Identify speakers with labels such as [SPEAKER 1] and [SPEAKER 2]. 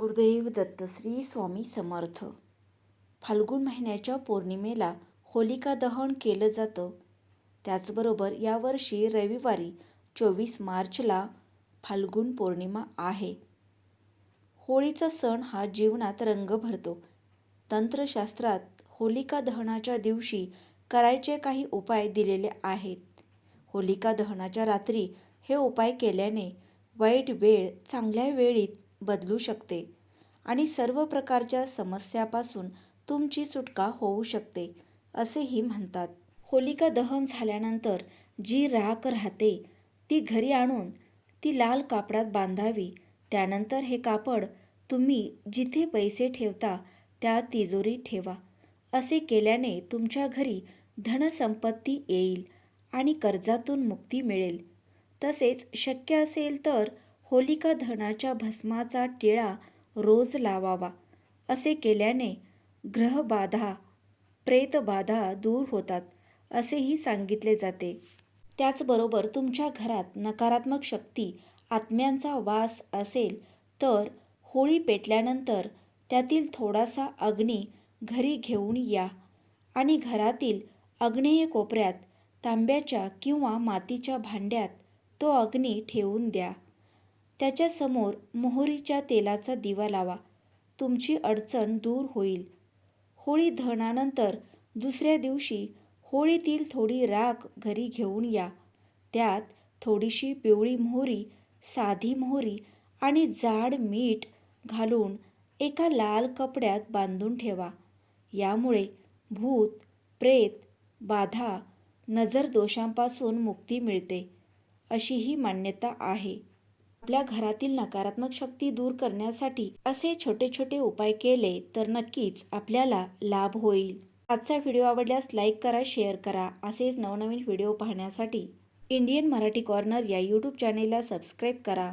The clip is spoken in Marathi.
[SPEAKER 1] गुरुदैव दत्त श्री स्वामी समर्थ. फाल्गुन महिन्याच्या पौर्णिमेला होलिका दहन केलं जातं. त्याचबरोबर यावर्षी रविवारी चोवीस मार्चला फाल्गुन पौर्णिमा आहे. होळीचा सण हा जीवनात रंग भरतो. तंत्रशास्त्रात होलिका दहनाच्या दिवशी करायचे काही उपाय दिलेले आहेत. होलिका दहनाच्या रात्री हे उपाय केल्याने वाईट वेळ चांगल्या वेळीत बदलू शकते आणि सर्व प्रकारच्या समस्यापासून तुमची सुटका होऊ शकते असेही म्हणतात. होलिका दहन झाल्यानंतर जी राख राहते ती घरी आणून ती लाल कापडात बांधावी. त्यानंतर हे कापड तुम्ही जिथे पैसे ठेवता त्या तिजोरीत ठेवा. असे केल्याने तुमच्या घरी धनसंपत्ती येईल आणि कर्जातून मुक्ती मिळेल. तसेच शक्य असेल तर होलिका धनाच्या भस्माचा टिळा रोज लावावा असे केल्याने ग्रहबाधा प्रेतबाधा दूर होतात असेही सांगितले जाते. त्याचबरोबर तुमच्या घरात नकारात्मक शक्ती आत्म्यांचा वास असेल तर होळी पेटल्यानंतर त्यातील थोडासा अग्नी घरी घेऊन या आणि घरातील अग्नेय कोपऱ्यात तांब्याच्या किंवा मातीच्या भांड्यात तो अग्नी ठेवून द्या. त्याच्यासमोर मोहरीच्या तेलाचा दिवा लावा. तुमची अडचण दूर होईल. होळी दहनानंतर दुसऱ्या दिवशी होळीतील थोडी राख घरी घेऊन या. त्यात थोडीशी पिवळी मोहरी साधी मोहरी आणि जाड मीठ घालून एका लाल कपड्यात बांधून ठेवा. यामुळे भूत प्रेत बाधा नजर दोषांपासून मुक्ती मिळते अशीही मान्यता आहे. आपल्या घरातील नकारात्मक शक्ती दूर करण्यासाठी असे छोटे छोटे उपाय केले तर नक्कीच आपल्याला लाभ होईल. आजचा व्हिडिओ आवडल्यास लाईक करा शेअर करा. असेच नवनवीन व्हिडिओ पाहण्यासाठी इंडियन मराठी कॉर्नर या यूट्यूब चॅनेलला सबस्क्राईब करा.